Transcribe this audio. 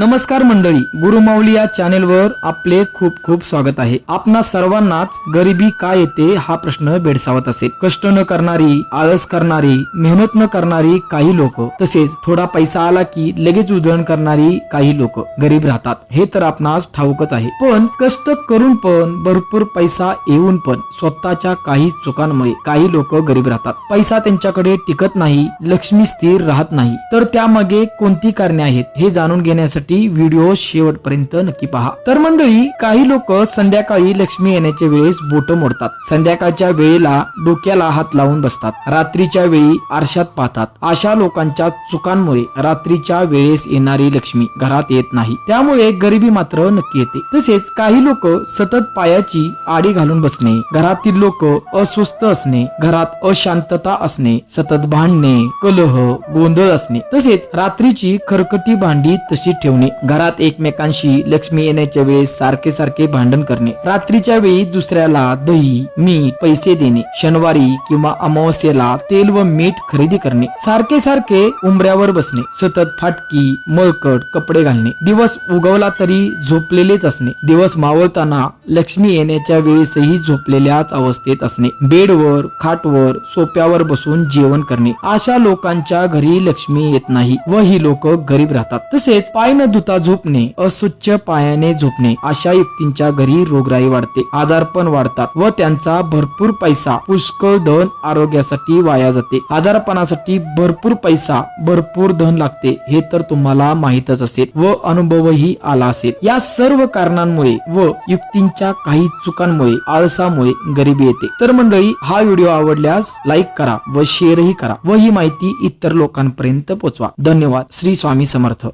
नमस्कार मंडळी गुरुमाऊली या चॅनेलवर आपले खूप खूप स्वागत आहे. आपणा सर्वांनाच गरिबी का येते हा प्रश्न भेडसावत असेल कष्ट न करणारी आळस करणारी मेहनत न करणारी काही लोक तसेच थोडा पैसा आला की लगेच उधळण करणारी काही लोक गरीब राहतात. हे तर आपणास ठाऊकच आहे. पण कष्ट करून पण भरपूर पैसा येऊन पण स्वतःच्या काही चुकांमुळे काही लोक गरीब राहतात. पैसा त्यांच्याकडे टिकत नाही लक्ष्मी स्थिर राहत नाही. तर त्यामागे कोणती कारणे आहेत हे जाणून घेण्यासाठी व्हिडिओ शेवटपर्यंत नक्की पहा. तर मंडळी काही लोक संध्याकाळी लक्ष्मी येण्याच्या वेळेस बोट मोडतात. संध्याकाळच्या वेळेला डोक्याला हात लावून बसतात. रात्रीच्या वेळी आरशात पाहतात. अशा लोकांच्या चुकांमुळे रात्रीच्या वेळेस येणारी लक्ष्मी घरात येत नाही. त्यामुळे गरिबी मात्र नक्की येते. तसेच काही लोक सतत पायाची आडी घालून बसणे घरातील लोक अस्वस्थ असणे घरात अशांतता असणे सतत भांडणे कलह गोंधळ असणे. तसेच रात्रीची खरकटी भांडी तशी ठेवणे घरात एकमेकांशी लक्ष्मी येण्याच्या वेळेस सारखे सारखे भांडण करणे. रात्रीच्या वेळी दुसऱ्याला दही मीठ पैसे देणे. शनिवारी किंवा अमावस्येला तेल व मीठ खरेदी करणे. सारखे सारखे उंबऱ्यावर बसणे. सतत फाटकी मळकट कपडे घालणे. दिवस उगवला तरी झोपलेलेच असणे. दिवस मावळताना लक्ष्मी येण्याच्या वेळेसही झोपलेल्याच अवस्थेत असणे. बेडवर खाटवर सोप्यावर बसून जेवण करणे. अशा लोकांच्या घरी लक्ष्मी येत नाही व ही लोक गरीब राहतात. तसेच पाय न धुता झोपणे अस्वच्छ पायाने झोपणे अशा व्यक्तींच्या घरी रोगराई वाढते. आजारपण वाढतात व त्यांचा भरपूर पैसा पुष्कळ धन आरोग्यासाठी वाया जाते. आजारपणासाठी भरपूर पैसा भरपूर धन लागते हे तर तुम्हाला माहीतच असेल व अनुभवही आला असेल. या सर्व कारणांमुळे व युक्तींच्या काही चुकांमुळे आळसामुळे गरिबी येते. तर मंडळी हा व्हिडिओ आवडल्यास लाईक करा व शेअरही करा व ही माहिती इतर लोकांपर्यंत पोहोचवा धन्यवाद. श्री स्वामी समर्थ.